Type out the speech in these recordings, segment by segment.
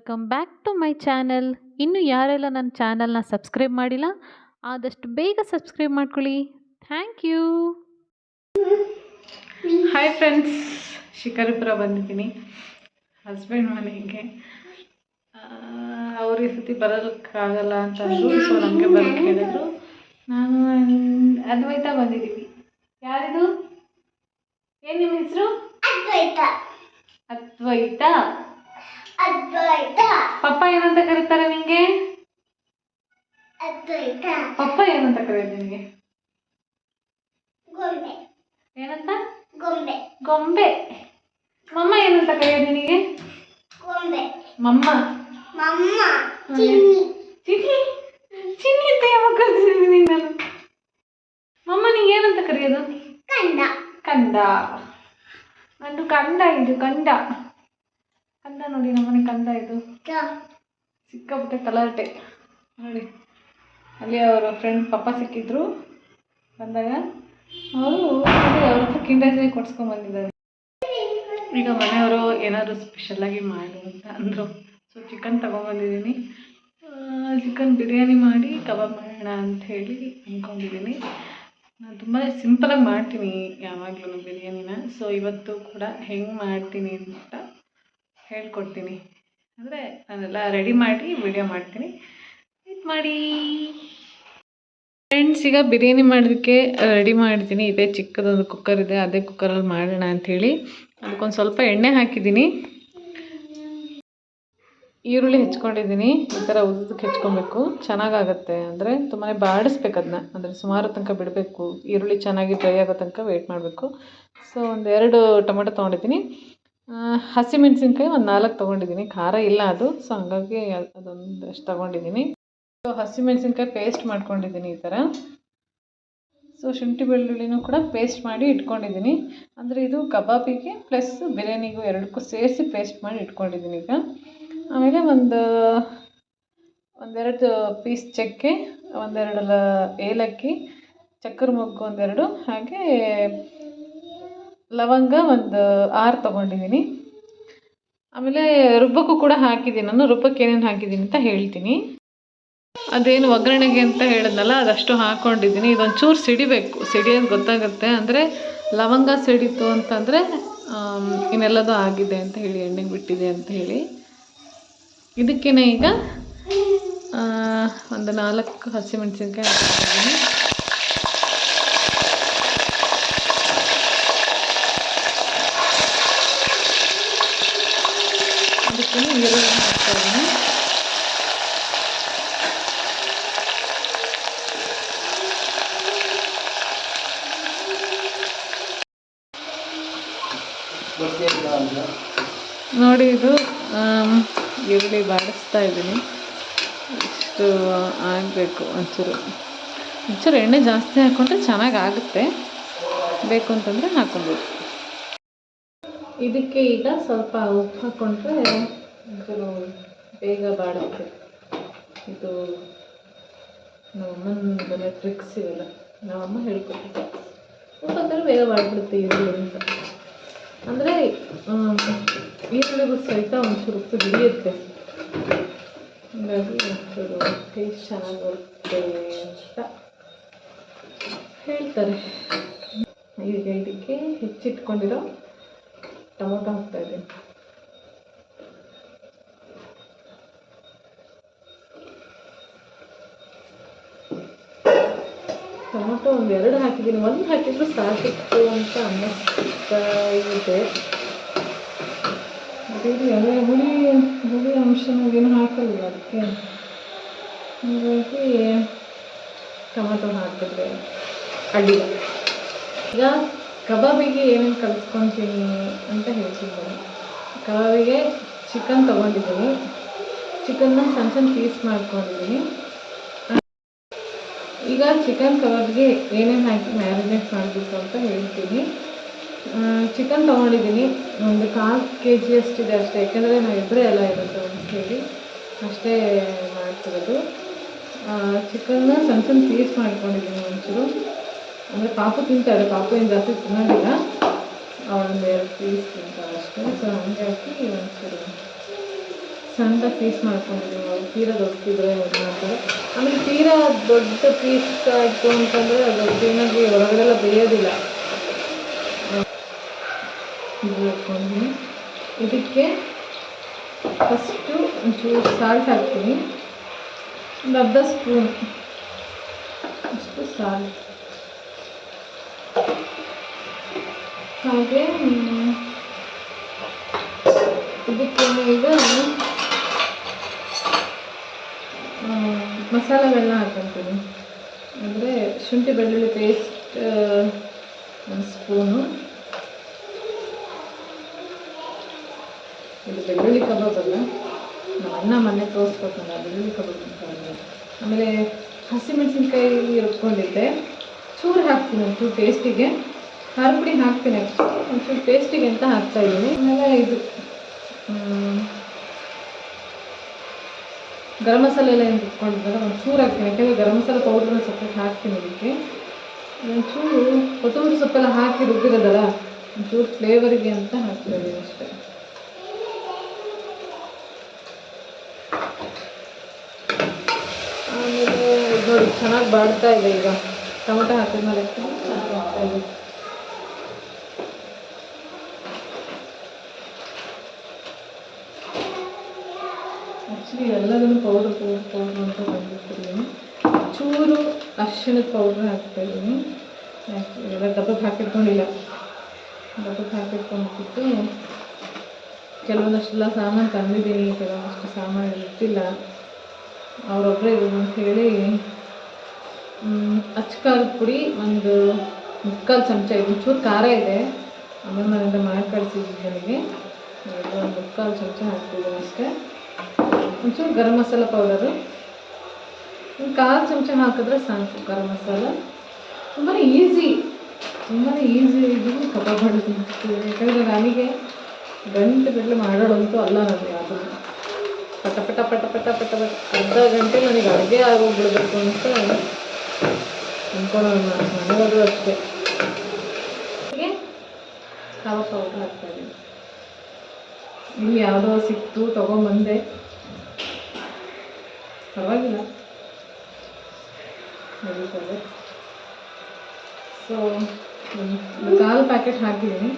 Welcome back to my channel ಇನ್ನು ಯಾರೆಲ್ಲ ನನ್ನ ಚಾನಲ್ನ ಸಬ್ಸ್ಕ್ರೈಬ್ ಮಾಡಿಲ್ಲ ಆದಷ್ಟು ಬೇಗ ಸಬ್ಸ್ಕ್ರೈಬ್ ಮಾಡ್ಕೊಳ್ಳಿ. Thank you hi friends Shikaripura ಬಂದಿದ್ದೀನಿ. ಹಸ್ಬೆಂಡ್ ಮನೆಗೆ. ಅವ್ರ ಈ ಸತಿ ಬರೋದಕ್ಕಾಗಲ್ಲ ಅಂತ ಅಂದರು ಸೊ ನಮಗೆ ಬರೋಕ್ಕೆ ಹೇಳಿದ್ರು. ನಾನು ಅದ್ವೈತ ಬಂದಿದ್ದೀವಿ. ಯಾರಿದು? ಏನು ನಿಮ್ಮ ಹೆಸರು? ಅದ್ವೈತ ಅದ್ವೈತ. ಅದ್ವೈತ? ಪಪ್ಪ ಏನಂತ ಕರೀತಾರೆ ನಿಂಗೆ? ಪಪ್ಪ ಏನಂತ ಕರೆಯೋದು ನಿಮಗೆ ಗೊಂಬೆ. ಏನಂತ? ಗೊಂಬೆ. ಗೊಂಬೆ. ಮಮ್ಮ ಏನಂತ ಕರೆಯೋದು ನಿನಗೆ? ಗೊಂಬೆ. ಮಮ್ಮ. ಮಮ್ಮ. ಚಿನ್ನಿ. ಚಿನ್ನಿ? ಚಿನ್ನಿ ಅಂತ ಯಾವಾಗ ಕರೆದಿದ್ದೀನಿ ನಾನು ಮಮ್ಮ ನಿಂಗೆ ಏನಂತ ಕರೆಯೋದು? ಕಂಡ ಕಂದ. ನಂದು ಕಂದ ಇದು ಕಂದ ಕಂದ ನೋಡಿ ನಮ್ಮನೆ ಕಂದ ಇದು. ಸಿಕ್ಕಾಪಟ್ಟೆ ತಲಾಟೆ. ನೋಡಿ ಅಲ್ಲಿ ಅವರ ಫ್ರೆಂಡ್ ಪಪ್ಪ ಸಿಕ್ಕಿದ್ರು. ಬಂದಾಗ ಅವರು ಅವ್ರ ಹತ್ರ ಕಿಂಡರ್ ಜಾಯ್ ಕೊಡ್ಸ್ಕೊಂಡ್ ಬಂದಿದ್ದಾರೆ. ಈಗ ಮನೆಯವರು ಏನಾದರೂ ಸ್ಪೆಷಲಾಗಿ ಮಾಡು ಅಂತ ಅಂದರು. ಸೊ ಚಿಕನ್ ತೊಗೊಂಬಂದಿದ್ದೀನಿ ಚಿಕನ್ ಬಿರಿಯಾನಿ ಮಾಡಿ ಕಬಾಬ್ ಮಾಡೋಣ ಅಂತ ಹೇಳಿ ಅಂದ್ಕೊಂಡಿದ್ದೀನಿ ನಾನು ತುಂಬ ಸಿಂಪಲಾಗಿ ಮಾಡ್ತೀನಿ ಯಾವಾಗಲೂ ಬಿರಿಯಾನಿನ. ಸೊ ಇವತ್ತು ಕೂಡ ಹೆಂಗೆ ಮಾಡ್ತೀನಿ ಅಂತ ಹೇಳ್ಕೊಡ್ತೀನಿ. ಅಂದರೆ ನಾನೆಲ್ಲ ರೆಡಿ ಮಾಡಿ ವಿಡಿಯೋ ಮಾಡ್ತೀನಿ. ವೇಟ್ ಮಾಡಿ. ಫ್ರೆಂಡ್ಸ್ ಈಗ ಬಿರಿಯಾನಿ ಮಾಡೋದಕ್ಕೆ ರೆಡಿ ಮಾಡ್ತೀನಿ ಇದೇ ಚಿಕ್ಕದೊಂದು ಕುಕ್ಕರ್ ಇದೆ, ಅದೇ ಕುಕ್ಕರಲ್ಲಿ ಮಾಡೋಣ ಅಂಥೇಳಿ ಅದಕ್ಕೊಂದು ಸ್ವಲ್ಪ ಎಣ್ಣೆ ಹಾಕಿದ್ದೀನಿ. ಈರುಳ್ಳಿ ಹೆಚ್ಕೊಂಡಿದ್ದೀನಿ. ಈ ಥರ ಉದ್ದಕ್ಕೆ ಹೆಚ್ಕೊಬೇಕು. ಚೆನ್ನಾಗಾಗತ್ತೆ. ಅಂದರೆ ತುಂಬಾ ಬಾಡಿಸ್ಬೇಕು ಅದನ್ನ ಅಂದರೆ ಸುಮಾರು ತನಕ ಬಿಡಬೇಕು. ಈರುಳ್ಳಿ ಚೆನ್ನಾಗಿ ಡ್ರೈ ಆಗೋ ತನಕ ವೆಯ್ಟ್ ಮಾಡಬೇಕು. ಸೊ ಒಂದು ಎರಡು ಟೊಮೆಟೊ ತೊಗೊಂಡಿದ್ದೀನಿ. ಹಸಿಮೆಣಸಿನ್ಕಾಯಿ ಒಂದು ನಾಲ್ಕು ತೊಗೊಂಡಿದ್ದೀನಿ ಖಾರ ಇಲ್ಲ ಅದು ಸೊ ಹಂಗಾಗಿ ಅದೊಂದಷ್ಟು ತೊಗೊಂಡಿದ್ದೀನಿ ಸೊ ಹಸಿಮೆಣ್ಸಿನ್ಕಾಯಿ ಪೇಸ್ಟ್ ಮಾಡ್ಕೊಂಡಿದ್ದೀನಿ ಈ ಥರ ಸೊ ಶುಂಠಿ ಬೆಳ್ಳುಳ್ಳಿನೂ ಕೂಡ ಪೇಸ್ಟ್ ಮಾಡಿ ಇಟ್ಕೊಂಡಿದ್ದೀನಿ ಅಂದರೆ ಇದು ಕಬಾಬಿಗೆ ಪ್ಲಸ್ ಬಿರಿಯಾನಿಗೂ ಎರಡಕ್ಕೂ ಸೇರಿಸಿ ಪೇಸ್ಟ್ ಮಾಡಿ ಇಟ್ಕೊಂಡಿದ್ದೀನಿ ಈಗ. ಆಮೇಲೆ ಒಂದು, ಒಂದೆರಡು ಪೀಸ್ ಚಕ್ಕೆ ಒಂದೆರಡು ಏಲಕ್ಕಿ, ಚಕ್ಕರ ಮೊಗ್ಗು ಒಂದೆರಡು, ಹಾಗೆ ಲವಂಗ ಒಂದು ಆರು ತೊಗೊಂಡಿದ್ದೀನಿ ಆಮೇಲೆ ರುಬ್ಬಕ್ಕೂ ಕೂಡ ಹಾಕಿದ್ದೀನಿ ನಾನು ರುಬ್ಬಕ್ಕೆ ಏನೇನು ಹಾಕಿದ್ದೀನಿ ಅಂತ ಹೇಳ್ತೀನಿ. ಅದೇನು ಒಗ್ಗರಣೆಗೆ ಅಂತ ಹೇಳಿದ್ನಲ್ಲ, ಅದಷ್ಟು ಹಾಕ್ಕೊಂಡಿದ್ದೀನಿ ಇದೊಂದು ಚೂರು ಸಿಡಿಬೇಕು ಸಿಡಿಯೋದು ಗೊತ್ತಾಗುತ್ತೆ. ಅಂದರೆ ಲವಂಗ ಸಿಡಿತು ಅಂತಂದರೆ ಇನ್ನೆಲ್ಲದೂ ಆಗಿದೆ ಅಂತ ಹೇಳಿ, ಎಣ್ಣೆಗೆ ಬಿಟ್ಟಿದೆ ಅಂತ ಹೇಳಿ. ಇದಕ್ಕೇನೆ ಈಗ ಒಂದು ನಾಲ್ಕು ಹಸಿಮೆಣಸಿನ್ಕಾಯಿ ಹಾಕ್ತಿದ್ದೀನಿ ಅದಕ್ಕೇ ಈರುಳ್ಳಿ ಹಾಕ್ತಾಯಿದ್ದೀನಿ ನೋಡಿ ಇದು ಈರುಳ್ಳಿ ಬಾಡಿಸ್ತಾ ಇದ್ದೀನಿ ಇಷ್ಟು ಆಗಬೇಕು ಒಂಚೂರು. ಒಂಚೂರು ಎಣ್ಣೆ ಜಾಸ್ತಿ ಹಾಕ್ಕೊಂಡ್ರೆ ಚೆನ್ನಾಗಿ ಆಗುತ್ತೆ. ಬೇಕು ಅಂತಂದರೆ ಹಾಕ್ಕೊಬೋದು. ಇದಕ್ಕೆ ಈಗ ಸ್ವಲ್ಪ ಉಪ್ಪು ಹಾಕ್ಕೊಂಡ್ರೆ ಒಂಚೂರು ಬೇಗ ಬಾಡುತ್ತೆ ಇದು ನಮ್ಮಮ್ಮನ ಟ್ರಿಕ್ಸ್ ಇವೆಲ್ಲ. ನಮ್ಮಮ್ಮ ಹೇಳ್ಕೊಟ್ಟಿದ್ದೆ. ಹಾಕಿದ್ರೆ ಬೇಗ ಬಾಡ್ಬಿಡುತ್ತೆ ಈರುಳ್ಳಿ ಅಂತ. ಅಂದರೆ ಈರುಳ್ಳಿಗೂ ಸಹಿತ ಒಂಚೂರು ಹಿಡಿಯುತ್ತೆ. ಹಾಗಾಗಿ ಒಂಚೂರು ಟೇಸ್ಟ್ ಚೆನ್ನಾಗಿ ಬರುತ್ತೆ ಅಂತ ಹೇಳ್ತಾರೆ. ಈಗ ಇದಕ್ಕೆ ಹೆಚ್ಚಿಟ್ಕೊಂಡಿರೋ ಟೊಮೊಟೊ ಹಾಕ್ತಾ ಇದ್ದೀನಿ. ಟೊಮೊಟೊ ಒಂದು ಎರಡು ಹಾಕಿದ್ದೀನಿ. ಒಂದು ಹಾಕಿದ್ರು ಸಾಕಿತ್ತು ಅಂತ ಅನ್ನಿಸ್ತಾ ಇದೆ. ಅದೇ ಹುಳಿ ಹುಳಿ ಅಂಶ ಏನು ಹಾಕಲ್ಲ ಅದಕ್ಕೆ. ಹಾಗಾಗಿ ಟೊಮೊಟೊ ಹಾಕಿದ್ರೆ ಅಡ್ಡಿಲ್ಲ ಈಗ ಕಬಾಬಿಗೆ ಏನೇನು ಕಲಿಸ್ಕೊತೀನಿ ಅಂತ ಹೇಳ್ತಿದ್ದೀನಿ. ಕಬಾಬಿಗೆ ಚಿಕನ್ ತೊಗೊಂಡಿದ್ದೀನಿ. ಚಿಕನ್ನ ಸಣ್ಣ ಸಣ್ಣ ಪೀಸ್ ಮಾಡ್ಕೊಂಡಿದ್ದೀನಿ. ಈಗ ಚಿಕನ್ ಕಬಾಬ್ಗೆ ಏನೇನು ಹಾಕಿ ಮ್ಯಾರಿನೇಟ್ ಮಾಡಬೇಕು ಅಂತ ಹೇಳ್ತೀನಿ. ಚಿಕನ್ ತೊಗೊಂಡಿದ್ದೀನಿ. ಒಂದು ಕಾಲು ಕೆ ಜಿ ಅಷ್ಟಿದೆ ಅಷ್ಟೇ. ಯಾಕೆಂದರೆ ನಾವು ಇಬ್ಬರೇ ಎಲ್ಲ ಇರೋದು ಅಂತ ಹೇಳಿ ಅಷ್ಟೇ ಮಾಡ್ತಿರೋದು. ಚಿಕನ್ನ ಸಣ್ಣ ಸಣ್ಣ ಪೀಸ್ ಮಾಡ್ಕೊಂಡಿದ್ದೀನಿ ಒಂಚೂರು. ಅಂದರೆ ಪಾಪು ತಿಂತಾರೆ. ಪಾಪು ಏನು ಜಾಸ್ತಿ ತಿನ್ನೋದಿಲ್ಲ. ಅವಳೊಂದು ಎರಡು ಪೀಸ್ ತಿಂತಾರೆ ಅಷ್ಟೇ. ಸೊ ಹಾಗಾಗಿ ಒಂಚೂರು ಸಣ್ಣ ಪೀಸ್ ಮಾಡ್ಕೊಂಡಿದ್ದೀವಿ ನಾವು ತೀರಾ ದೊಡ್ಡದಿದ್ರೆ ಇದು ಮಾಡ್ತಾರೆ. ಆಮೇಲೆ ತೀರಾ ದೊಡ್ಡ ಪೀಸ್ ಆಯಿತು ಅಂತಂದರೆ ಅದು ಕ್ಲೀನಾಗಿ ಹೊರಗಡೆಲ್ಲ ಬೇಯೋದಿಲ್ಲ. ಇದು ಹಾಕ್ಕೊಂಡಿದ್ದೀನಿ ಇದಕ್ಕೆ ಫಸ್ಟು ಒಂಚೂರು ಸಾಲ್ಟ್ ಹಾಕ್ತೀನಿ. ಒಂದು ಅರ್ಧ ಸ್ಪೂನ್ ಅಷ್ಟು ಸಾಲ್ಟ್ ಹಾಗೆ ಮ್, ಇದಕ್ಕೆ ಈಗ ಮಸಾಲೆಗಳನ್ನ ಹಾಕ್ಕೊಳ್ತೀನಿ ಅಂದರೆ ಶುಂಠಿ ಬೆಳ್ಳುಳ್ಳಿ ಪೇಸ್ಟ್ ಒಂದು ಸ್ಪೂನು ಇದು ಬೆಳ್ಳುಳ್ಳಿ ಕಬಾಬ್ ಅಲ್ಲ. ನಮ್ಮ ಅಣ್ಣ ಮೊನ್ನೆ ತೋರಿಸ್ಕೊತಾನೆ ಬೆಳ್ಳುಳ್ಳಿ ಕಬಾಬ್ ಅಂತ. ಆಮೇಲೆ ಹಸಿಮೆಣಸಿನ್ಕಾಯಿ ರುಬ್ಕೊಂಡಿದ್ದೆ. ಚೂರು ಹಾಕ್ತೀನಿ ಒಂಚೂರು ಟೇಸ್ಟಿಗೆ ಖಾರ ಪುಡಿ ಹಾಕ್ತೀನಿ ಒಂಚೂರು ಟೇಸ್ಟಿಗೆ ಅಂತ ಹಾಕ್ತಾ ಇದ್ದೀನಿ. ಆಮೇಲೆ ಇದು ಗರಂ ಮಸಾಲೆ ಎಲ್ಲ ಏನು ಒಂದು ಒಂಚೂರು ಹಾಕ್ತೀನಿ. ಯಾಕೆಂದರೆ ಗರಂ ಮಸಾಲೆ ಪೌಡ್ರನ್ನ ಸಪ್ರೇಟ್ ಹಾಕ್ತೀನಿ ಅದಕ್ಕೆ. ಒಂಚೂರು ಕೊತ್ತಂಬರಿ ಸೊಪ್ಪೆಲ್ಲ ಹಾಕಿ ರುಬ್ಬಿರೋದಲ್ಲ ಒಂಚೂರು ಫ್ಲೇವರಿಗೆ ಅಂತ ಹಾಕ್ತಾ ಇದ್ದೀನಿ ಅಷ್ಟೇ. ಆಮೇಲೆ ನೋಡಿ ಚೆನ್ನಾಗಿ ಬಾಡ್ತಾ ಇದೆ ಈಗ. ಟೊಮೆಟೊ ಹಾಕಿದ್ಮೇಲೆ ಚೆನ್ನಾಗಿ ಬಾಡ್ತಾ ಇದೆ. ಆ್ಯಕ್ಚುಲಿ ಎಲ್ಲದನ್ನು ಪೌಡ್ರ್ ಪೌಡ್ರ್ ಪೌಡ್ರ್ ಅಂತ ಬಂದಿರ್ತೀನಿ ಚೂರು ಅರಿಶಿಣದ ಪೌಡ್ರ್ ಹಾಕ್ತಾ ಇದ್ದೀನಿ. ಎಲ್ಲ ಡಬ್ಬಕ್ಕೆ ಹಾಕಿಟ್ಕೊಂಡಿಲ್ಲ. ಡಬ್ಬಕ್ಕೆ ಹಾಕಿಟ್ಕೊಂಡ್ಬಿಟ್ಟು ಕೆಲವೊಂದಷ್ಟೆಲ್ಲ ಸಾಮಾನು ತಂದಿದ್ದೀನಿ, ಕೆಲವೊಂದಷ್ಟು ಸಾಮಾನು ಇರ್ತಿಲ್ಲ. ಅವರೊಬ್ಬರೇ ಹೇಳಿ ಅಚ್ಚ ಖಾರದ ಪುಡಿ ಒಂದು ಮುಕ್ಕಾಲು ಚಮಚ ಇದು ಒಂಚೂರು ಖಾರ ಇದೆ. ಅಮ್ಮನ ಮನೆಯಿಂದ ಮಾಡಿ ಕಳಿಸಿದ್ದು ನನಗೆ ಒಂದು ಮುಕ್ಕಾಲು ಚಮಚ ಹಾಕ್ತಿದ್ದೀನಿ ಅಷ್ಟೇ. ಒಂಚೂರು ಗರಂ ಮಸಾಲ ಪೌಡರು ಒಂದು ಕಾಲು ಚಮಚ ಹಾಕಿದ್ರೆ ಸಾಕು ಗರಂ ಮಸಾಲ. ತುಂಬಾ ಈಸಿ ತುಂಬಾ ಈಸಿ ಇದು ಕಬಾಬ್ ಮಾಡೋದು ಯಾಕಂದರೆ ನನಗೆ ಗಂಟೆ ಗಟ್ಟಲೆ ಮಾಡೋಳಂತೂ ಅಲ್ಲ ನನಗೆ ಅದು ಪಟ ಪಟ ಪಟ ಪಟ ಪಟ ಪಟ. ಅರ್ಧ ಗಂಟೆ ನನಗೆ ಅಡುಗೆ ಆಗೋಗ್ಬಿಡ್ಬೇಕು ಅಂತ ಅಂದ್ಕೊಳ್ಳೋಣ ಮನೆಯವರು ಅಷ್ಟೇ. ಹೀಗೆ ಕಬಾಬ್ ಪೌಡರ್ ಹಾಕ್ತಾಯಿದ್ದೀನಿ ಇಲ್ಲಿ ಯಾವುದೋ ಸಿಕ್ತು, ತೊಗೊಂಬಂದೆ. ಪರವಾಗಿಲ್ಲ. ನಡೀತದೆ. ಸೊ ಕಾಲು ಪ್ಯಾಕೆಟ್ ಹಾಕಿದ್ದೀನಿ.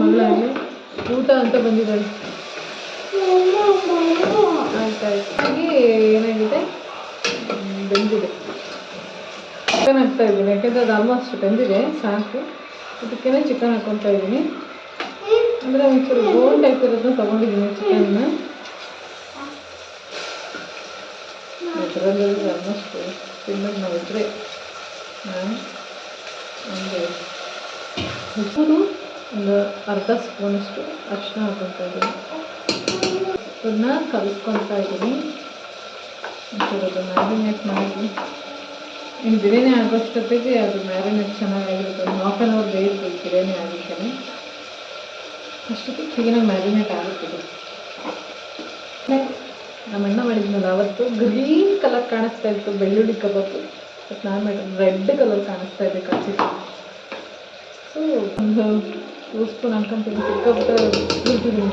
ಮಗಳಾಗಿ ಊಟ ಅಂತ ಬಂದಿದ್ದಾಳೆ. ಹಾಗೆ ಏನಾಗಿದೆ? ಬೆಂದಿದೆ. ಚಿಕನ್ ಹಾಕ್ತಾ ಇದ್ದೀನಿ. ಯಾಕೆಂದರೆ ಅದು ಆಲ್ಮೋಸ್ಟ್ ಬೆಂದಿದೆ, ಸಾಕು. ಅದಕ್ಕೇ ಚಿಕನ್ ಹಾಕ್ಕೊತಾ ಇದ್ದೀನಿ. ಅಂದರೆ ಒಂಚೂರು ಗೋಲ್ಡ್ ಇರೋದು ತೊಗೊಂಡಿದ್ದೀನಿ ಚಿಕನ್ನ ಅದರಲ್ಲಿ ಆಲ್ಮೋಸ್ಟ್ ತಿನ್ನೋದು ನೋಡಿದ್ರೆ ನಾನು ಒಂದು ಉಪ್ಪು ಒಂದು ಅರ್ಧ ಸ್ಪೂನಷ್ಟು ಅರಿಶಿನ ಹಾಕೊತಾ ಇದ್ದೀನಿ. ಅದನ್ನ ಕಲಿಸ್ಕೊತಾ ಇದ್ದೀನಿ. ಒಂಚೂರು ಅದು ಮ್ಯಾರಿನೇಟ್ ಮಾಡಿ. ಇನ್ನು ಬಿರಿಯಾನಿ ಆಗೋಷ್ಟೊತ್ತಿಗೆ ಅದು ಮ್ಯಾರಿನೇಟ್ ಚೆನ್ನಾಗಿರುತ್ತೆ. ಒಂದು ಹಾಫ್ ಆನ್ ಅವರ್ ಬೇಯಿಸ್ಬೇಕು ಬಿರಿಯಾನಿ ಆಗಿರ್ತಾನೆ ಅಷ್ಟೊತ್ತಿಗೆ ಕ್ಲೀನಾಗಿ ಮ್ಯಾರಿನೇಟ್ ಆಗುತ್ತಿದೆ. ನಮ್ಮ ಅಣ್ಣ ಮಾಡಿದ್ನಲ್ಲ ಅವತ್ತು ಗ್ರೀನ್ ಕಲರ್ ಕಾಣಿಸ್ತಾ ಇತ್ತು, ಬೆಳ್ಳುಳ್ಳಿ ಕಬಾಬು ಬಟ್ ನಾನು ರೆಡ್ ಕಲರ್ ಕಾಣಿಸ್ತಾ ಇದೆ ಕಚ್ಚಿತ್ತು ಸೊ ಒಂದು ಟೂ ಸ್ಪೂನ್ ಅನ್ಕೊಂತೀನಿ ಸಿಕ್ಕಾಬಿಟ್ಟು ರುಬ್ಬಿದ್ದೀನಿ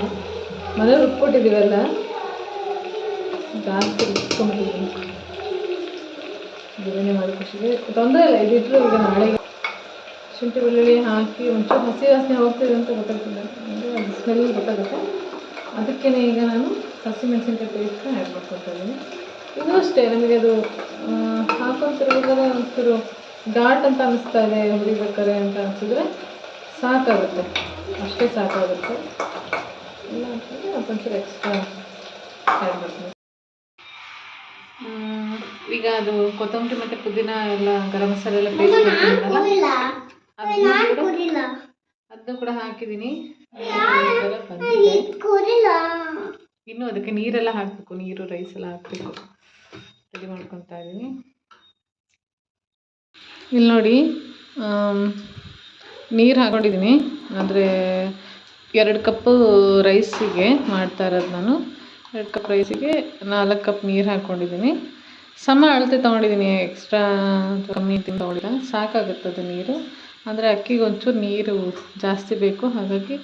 ಮನೆ ರುಬ್ಬಿಟ್ಟಿದ್ದೀವಲ್ಲ ಜಾಸ್ತಿ ರುಬ್ಕೊಂಬಿಟ್ಟಿದ್ದೀನಿ ಬಿರಿಯಾನಿ ಮಾಡಿ ಖುಷಿಗೆ. ತೊಂದರೆ ಇಲ್ಲ ಇದಿಟ್ಟರು ಈಗ ನಾಳೆಗೆ ಶುಂಠಿ ಬೆಳ್ಳುಳ್ಳಿ ಹಾಕಿ ಒಂಚೂರು ಹಸಿ ವಾಸನೆ ಹೋಗ್ತಿದೆ ಅಂತ ಗೊತ್ತಾಗ್ತದೆ. ಅಂದರೆ ಅದು ಸ್ಮೆಲ್ ಗೊತ್ತಾಗುತ್ತೆ. ಅದಕ್ಕೇ ಈಗ ನಾನು ಹಸಿಮೆಣಸಿನ್ಕಾಯಿ ಪೇಸ್ಟ್ ಆ್ಯಡ್ ಮಾಡ್ಕೊಳ್ತಾ ಇದ್ದೀನಿ. ಇದು ಅಷ್ಟೇ ನಮಗೆ ಅದು ಹಾಕೊಂತಿರ್ಬೇಕಾದ್ರೆ ಒಂಚೂರು ಘಾಟ್ ಅಂತ ಅನ್ನಿಸ್ತಾ ಇದೆ ಹುರಿಬೇಕಾರೆ ಅಂತ ಅನಿಸಿದ್ರೆ ಸಾಕಾಗುತ್ತೆ. ಅಷ್ಟೇ ಸಾಕಾಗುತ್ತೆ. ಇಲ್ಲ ಅಂತಂದರೆ ಒಂಚೂರು ಎಕ್ಸ್ಟ್ರಾ ಆ್ಯಡ್ ಮಾಡ್ತೀನಿ. ಈಗ ಅದು ಕೊತ್ತಂಬರಿ ಮತ್ತು ಪುದೀನ ಎಲ್ಲ ಗರಂ ಮಸಾಲೆ ಎಲ್ಲ ಪೇಸ್ಟ್ ಮಾಡ್ಕೊಂಡಿದ್ದಲ್ಲ ಅದನ್ನು ಕೂಡ ಹಾಕಿದೀನಿ. ಹಾಕಿದ್ದೀನಿ ಇನ್ನು ಅದಕ್ಕೆ ನೀರೆಲ್ಲ ಹಾಕ್ಬೇಕು. ನೀರು ರೈಸ್ ಎಲ್ಲ ಹಾಕ್ಬೇಕು. ರೆಡಿ ಮಾಡ್ಕೊತಾ ಇದ್ದೀನಿ ಇಲ್ಲಿ ನೋಡಿ ನೀರು ಹಾಕೊಂಡಿದ್ದೀನಿ ಅಂದರೆ ಎರಡು ಕಪ್ಪು ರೈಸಿಗೆ ಮಾಡ್ತಾ ಇರೋದು ನಾನು. ಎರಡು ಕಪ್ ರೈಸಿಗೆ ನಾಲ್ಕು ಕಪ್ ನೀರು ಹಾಕ್ಕೊಂಡಿದ್ದೀನಿ ಸಮ ಅಳತೆ ತೊಗೊಂಡಿದ್ದೀನಿ ಎಕ್ಸ್ಟ್ರಾ ಕಮ್ಮಿ ತೊಗೊಂಡಿಲ್ಲ. ಅದು ನೀರು. ಅಂದರೆ ಅಕ್ಕಿಗೆ ಒಂಚೂರು ನೀರು ಜಾಸ್ತಿ ಬೇಕು. ಹಾಗಾಗಿ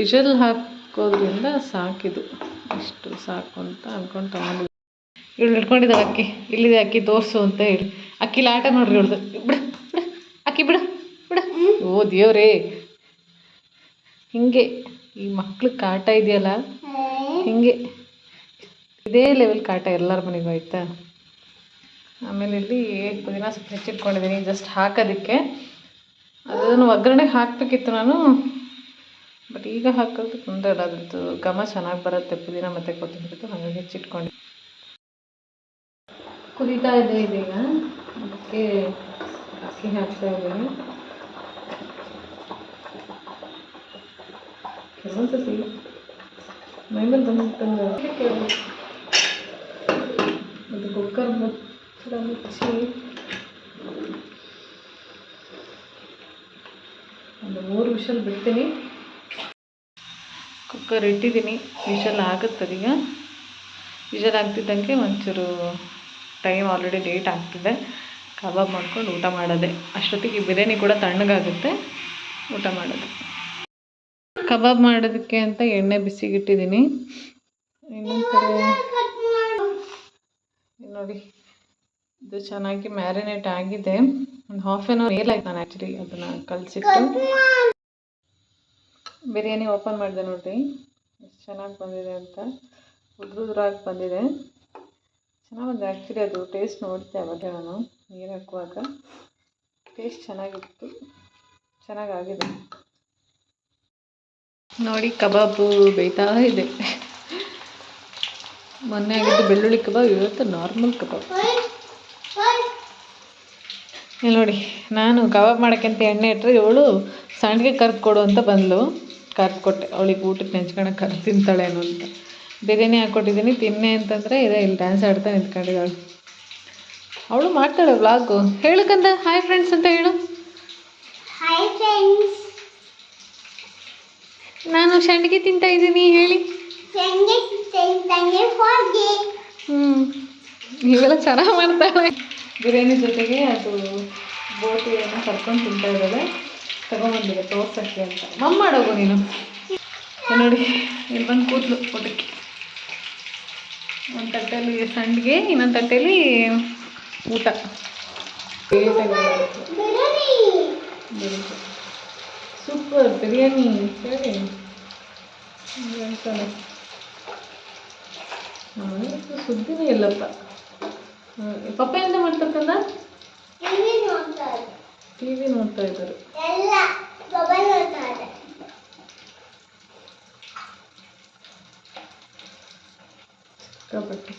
ವಿಷಲ್ ಹಾಕೋದ್ರಿಂದ ಸಾಕಿದು ಇಷ್ಟು ಸಾಕು ಅಂತ ಅಂದ್ಕೊಂಡು ತಗೊಂಡು ಇವಳು ಹಿಡ್ಕೊಂಡಿದ್ದಾಳೆ ಅಕ್ಕಿ. ಇಲ್ಲಿದೆ ಅಕ್ಕಿ, ತೋರಿಸು ಅಂತ ಹೇಳಿ. ಅಕ್ಕಿಲಿ ಆಟ ನೋಡ್ರಿ ಇವಳ್ದು. ಬಿಡು ಬಿಡು, ಅಕ್ಕಿ ಬಿಡು ಬಿಡು. ಓ ದೇವ್ರೇ. ಹಿಂಗೆ ಈ ಮಕ್ಳಿಗೆ ಕಾಟ ಇದೆಯಲ್ಲ? ಹಿಂಗೆ. ಇದೇ ಲೆವೆಲ್ ಕಾಟ ಎಲ್ಲರ ಮನೆಗೂ, ಆಯಿತಾ? ಆಮೇಲೆ ಇಲ್ಲಿ ಪುದೀನ ಸ್ವಲ್ಪ ಹೆಚ್ಚಿಟ್ಕೊಂಡಿದ್ದೀನಿ ಜಸ್ಟ್ ಹಾಕೋದಕ್ಕೆ. ಅದನ್ನು ಒಗ್ಗರಣೆಗೆ ಹಾಕಬೇಕಿತ್ತು ನಾನು. ಬಟ್ ಈಗ ಹಾಕೋದು ತೊಂದರೆ ಇಲ್ಲ. ಘಮ ಚೆನ್ನಾಗಿ ಬರುತ್ತೆ. ಪುದೀನ ಮತ್ತು ಕೊತ್ತಂಬರಿದು ಹಾಗಾಗಿ ಹೆಚ್ಚಿಟ್ಕೊಂಡು. ಕುದೀತಾ ಇದೆ ಇದೀಗ. ಅದಕ್ಕೆ ಅಕ್ಕಿ ಹಾಕ್ತಾ ಇದ್ದೀನಿ. ಕೆಲವೊಂದು ಸತಿ ಬಂದ್ಬಿಟ್ಟು ಅದು ಕುಕ್ಕರ್ ಮುಚ್ಚಿ ಮೂರು ವಿಷಲ್ ಬಿಡ್ತೀನಿ. ಕುಕ್ಕರ್ ಇಟ್ಟಿದ್ದೀನಿ. ವಿಷಲ್ ಆಗುತ್ತದೀಗ. ವಿಷಲ್ ಆಗ್ತಿದ್ದಂಗೆ ಒಂಚೂರು ಟೈಮ್ ಆಲ್ರೆಡಿ ಲೇಟ್ ಆಗ್ತಿದೆ. ಕಬಾಬ್ ಮಾಡ್ಕೊಂಡು ಊಟ ಮಾಡೋದೆ. ಅಷ್ಟೊತ್ತಿಗೆ ಬಿರಿಯಾನಿ ಕೂಡ ತಣ್ಣಗಾಗುತ್ತೆ. ಊಟ ಮಾಡೋದು. ಕಬಾಬ್ ಮಾಡೋದಕ್ಕೆ ಅಂತ ಎಣ್ಣೆ ಬಿಸಿಗಿಟ್ಟಿದ್ದೀನಿ. ಇನ್ನೊಂದು ಕಡೆ ನೋಡಿ. ಇದು ಚೆನ್ನಾಗಿ ಮ್ಯಾರಿನೇಟ್ ಆಗಿದೆ. ಒಂದು ಹಾಫ್ ಆನ್ ಅವರ್ ಮೇಲಾಯ್ತು ನಾನು ಆ್ಯಕ್ಚುಲಿ ಅದನ್ನು ಕಲಸಿಟ್ಟು. ಬಿರಿಯಾನಿ ಓಪನ್ ಮಾಡಿದೆ ನೋಡಿರಿ. ಎಷ್ಟು ಚೆನ್ನಾಗಿ ಬಂದಿದೆ ಅಂತ. ಉದ್ರುದ್ರಾಗಿ ಬಂದಿದೆ. ಚೆನ್ನಾಗಿ ಬಂದಿದೆ ಆ್ಯಕ್ಚುಲಿ ಅದು ಟೇಸ್ಟ್ ನೋಡಿದೆ ಅವಾಗ ನಾನು, ನೀರು ಹಾಕುವಾಗ. ಟೇಸ್ಟ್ ಚೆನ್ನಾಗಿತ್ತು. ಚೆನ್ನಾಗಾಗಿದೆ. ನೋಡಿ ಕಬಾಬು ಬೇಯ್ತಾ ಇದೆ. ಮೊನ್ನೆ ಆಗಿದ್ದು ಬೆಳ್ಳುಳ್ಳಿ ಕಬಾಬ್, ಇವತ್ತು ನಾರ್ಮಲ್ ಕಬಾಬ್. ಇಲ್ಲಿ ನೋಡಿ ನಾನು ಕಬಾಬ್ ಮಾಡೋಕ್ಕಂತ ಎಣ್ಣೆ ಇಟ್ಟರೆ ಇವಳು ಸಂಡಿಗೆ ಕರ್ದು ಕೊಡು ಅಂತ ಬಂದಳು ಕರ್ದು ಕೊಟ್ಟೆ. ಅವಳಿಗೆ ಊಟಕ್ಕೆ ನೆಂಚ್ಕೊಳಕ್ಕೆ ಕರ್ದು ತಿಂತಾಳೇನು ಅಂತ. ಬಿರಿಯಾನಿ ಹಾಕ್ಕೊಟ್ಟಿದ್ದೀನಿ ತಿನ್ನೆ ಅಂತಂದರೆ ಇದೆ ಇಲ್ಲಿ ಡ್ಯಾನ್ಸ್ ಆಡ್ತಾ ನಿಂತ್ಕೊಂಡಿದ್ದಾಳು. ಅವಳು ಮಾಡ್ತಾಳೆ ವ್ಲಾಗು ಹೇಳಕ್ಕಂದ ಹಾಯ್ ಫ್ರೆಂಡ್ಸ್ ಅಂತ ಹೇಳು. ಹಾಯ್ ಫ್ರೆಂಡ್ಸ್ ನಾನು ಸಂಡಿಗೆ ತಿಂತಾ ಇದ್ದೀನಿ ಹೇಳಿ. ಹ್ಞೂ ಇವೆಲ್ಲ ಚೆನ್ನಾಗಿ ಮಾಡ್ತಾಳೆ. ಬಿರಿಯಾನಿ ಜೊತೆಗೆ ಅದು ಬೋಟಿಯನ್ನು ಕರ್ಕೊಂಡು ತಿಂತಾ ಇದ್ದಾಳೆ. ತಗೊಂಬಂದಿದೆ, ತೋರ್ಸಕ್ಕೆ ಅಂತ. ಮಮ್ಮ ಮಾಡೋಗು ನೀನು. ನೋಡಿ, ಇಲ್ಲಿ ಬಂದು ಕೂದಲು ಊಟಕ್ಕೆ. ಒಂದು ತಟ್ಟೆಯಲ್ಲಿ ಸಂಡಿಗೆ, ಇನ್ನೊಂದು ತಟ್ಟೆಯಲ್ಲಿ ಊಟ. ಸೂಪರ್ ಬಿರಿಯಾನಿ ಅವನಿಗೆ ಸುದ್ದಿನೇ ಇಲ್ಲಪ್ಪ. ಪಪ್ಪ ಎಂತ ಮಾಡ್ತಕ್ಕಂದ ಟಿವಿ ನೋಡ್ತಾ ಇದ್ದಾರೆ. ಸಿಕ್ಕಾಪಟ್ಟೆ